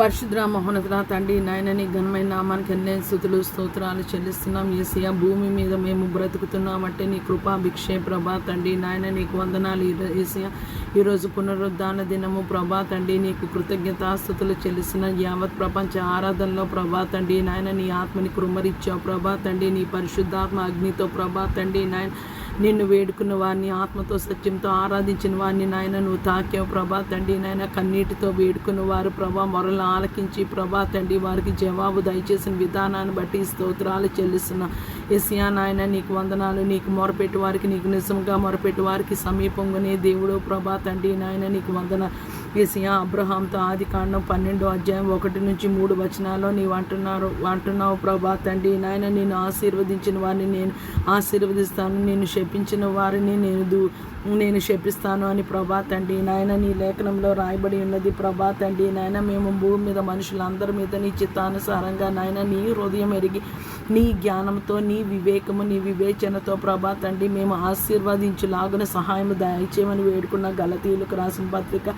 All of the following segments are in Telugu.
పరిశుద్ర మహోన్నతుల తండ్రి నాయనని ఘనమైన నామానికి ఎన్నే స్థుతులు స్తోత్రాలు చెల్లిస్తున్నాం. ఏసియా భూమి మీద మేము బ్రతుకుతున్నామంటే నీ కృపా భిక్షే ప్రభా తండ్రి నాయన నీకు వందనాలు. ఈ- ఏసియా ఈరోజు పునరుద్ధాన దినము ప్రభా తండ్రి నీకు కృతజ్ఞతాస్థుతులు చెల్లిస్తున్న. యావత్ ప్రపంచ ఆరాధనలో ప్రభా తండ్రి నాయన నీ ఆత్మని కృమరిచ్చావు ప్రభా తండ్రి నీ పరిశుద్ధాత్మ అగ్నితో ప్రభా తండ్రి నాయన నిన్ను వేడుకున్న వారిని ఆత్మతో సత్యంతో ఆరాధించిన వారిని నాయన నువ్వు తాకావు ప్రభా తండ్రి నాయన. కన్నీటితో వేడుకున్న వారు ప్రభా మొరలు ఆలకించి ప్రభా తండ్రి వారికి జవాబు దయచేసిన విధానాన్ని బట్టి స్తోత్రాలు చెల్లిస్తున్నా. ఎసియా నాయన నీకు వందనాలు. నీకు మొరపెట్టు వారికి నీకు నిజంగా మొరపెట్టు వారికి సమీపంగానే దేవుడు ప్రభా తండ్రి నాయన నీకు వందన ఏసియా అబ్రహాంతో ఆది కాండం పన్నెండో అధ్యాయం ఒకటి నుంచి మూడు వచనాల్లో నీవు అంటున్నారు అంటున్నావు ప్రభా తండ్రి నాయన నేను ఆశీర్వదించిన వారిని నేను ఆశీర్వదిస్తాను. నేను శపించిన వారిని నేను దూ నేను శపిస్తాను అని ప్రభా తండ్రి నాయన నీ లేఖనంలో రాయబడి ఉన్నది ప్రభా తండ్రి నాయన మేము భూమి మీద మనుషులందరి మీద నీ చిత్తానుసారంగా నాయన నీ హృదయం ఎరిగి నీ జ్ఞానంతో నీ వివేకము నీ వివేచనతో ప్రభా తండ్రి మేము ఆశీర్వదించులాగున సహాయం దయచేయమని వేడుకున్న గలతీయులకు రాసిన పత్రిక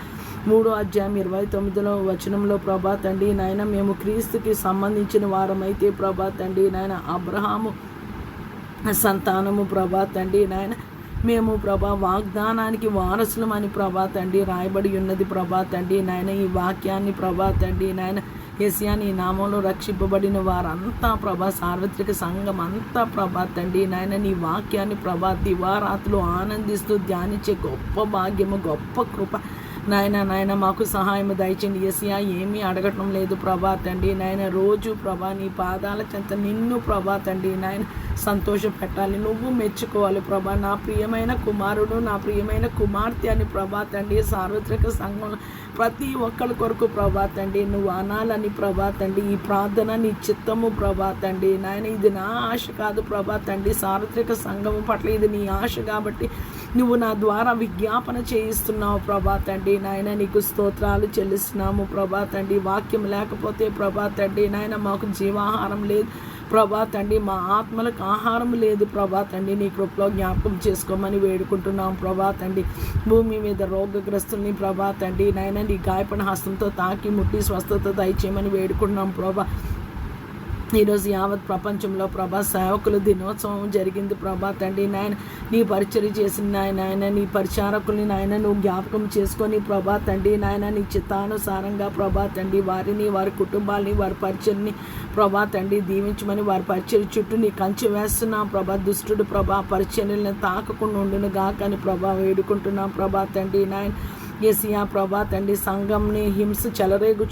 మూడో అధ్యాయం ఇరవై తొమ్మిదిలో వచనంలో ప్రభా తండ్రి నాయన మేము క్రీస్తుకి సంబంధించిన వారమైతే ప్రభా తండ్రి నాయన అబ్రహాము సంతానము ప్రభా తండ్రి నాయన మేము ప్రభా వాగ్దానానికి వారసులమని ప్రభా తండ్రి రాయబడి ఉన్నది ప్రభా తండ్రి నాయన ఈ వాక్యాన్ని ప్రభా తండ్రి నాయన ఏసియా నీ నామంలో రక్షింపబడిన వారంతా ప్రభా సార్వత్రిక సంఘం అంతా ప్రభా తండ్రి నాయన నీ వాక్యాన్ని ప్రభా దివారాతులు ఆనందిస్తూ ధ్యానించే గొప్ప భాగ్యము గొప్ప కృప. నాయన నాయన మాకు సహాయం దయచండి ఏసియా ఏమీ అడగటం లేదు ప్రభా తండ్రి నాయన. రోజు ప్రభా నీ పాదాల చెంత నిన్ను ప్రభా తండ్రి నాయన సంతోష పెట్టాలి. నువ్వు మెచ్చుకోవాలి ప్రభా. నా ప్రియమైన కుమారుడు నా ప్రియమైన కుమార్తె అని ప్రభా తండ్రి సార్వత్రిక సంఘంలో ప్రతి ఒక్కరి కొరకు ప్రభా తండ్రి నువ్వు అనాలని ప్రభా తండ్రి ఈ ప్రార్థన నీ చిత్తము ప్రభా తండ్రి. నాయన ఇది నా ఆశ కాదు ప్రభా తండ్రి. సార్వత్రిక సంఘము పట్ల ఇది నీ ఆశ కాబట్టి నువ్వు నా ద్వారా విజ్ఞాపన చేయిస్తున్నావు ప్రభా తండ్రి. నాయన నీకు స్తోత్రాలు చెల్లిస్తున్నాము ప్రభా తండ్రి. వాక్యం లేకపోతే ప్రభా తండ్రి నాయన మాకు జీవాహారం లేదు. ప్రభా తండ్రి మా ఆత్మలకు ఆహారం లేదు ప్రభా తండ్రి. నీ కృపలో జ్ఞాపకం చేసుకోమని వేడుకుంటున్నాం ప్రభా తండ్రి. భూమి మీద రోగగ్రస్తుల్ని ప్రభా తండ్రి నాయన నీ గాయపడిన హస్తంతో తాకి ముట్టి స్వస్థత దయచేయమని వేడుకుంటున్నాం ప్రభా. ఈరోజు యావత్ ప్రపంచంలో ప్రభా సేవకుల దినోత్సవం జరిగింది ప్రభా తండ్రి. నాయన నీ పరిచయం చేసిన నాయన ఆయన నీ పరిచారకుల్ని నాయన నువ్వు జ్ఞాపకం చేసుకొని ప్రభా తండ్రి నాయన నీ చిత్తానుసారంగా ప్రభా తండ్రి వారిని వారి కుటుంబాలని వారి పరిచయని ప్రభా తండ్రి దీవించమని వారి పరిచయం చుట్టూ నీ కంచె వేస్తున్నాం ప్రభా. దుష్టుడు ప్రభా పరిచర్యలను తాకకుండా ఉండును గాకని ప్రభా వేడుకుంటున్నాం ప్రభా తండ్రి. నాయన ఏసియా ప్రభా తండ్రి సంఘంని హింస చెలరేగు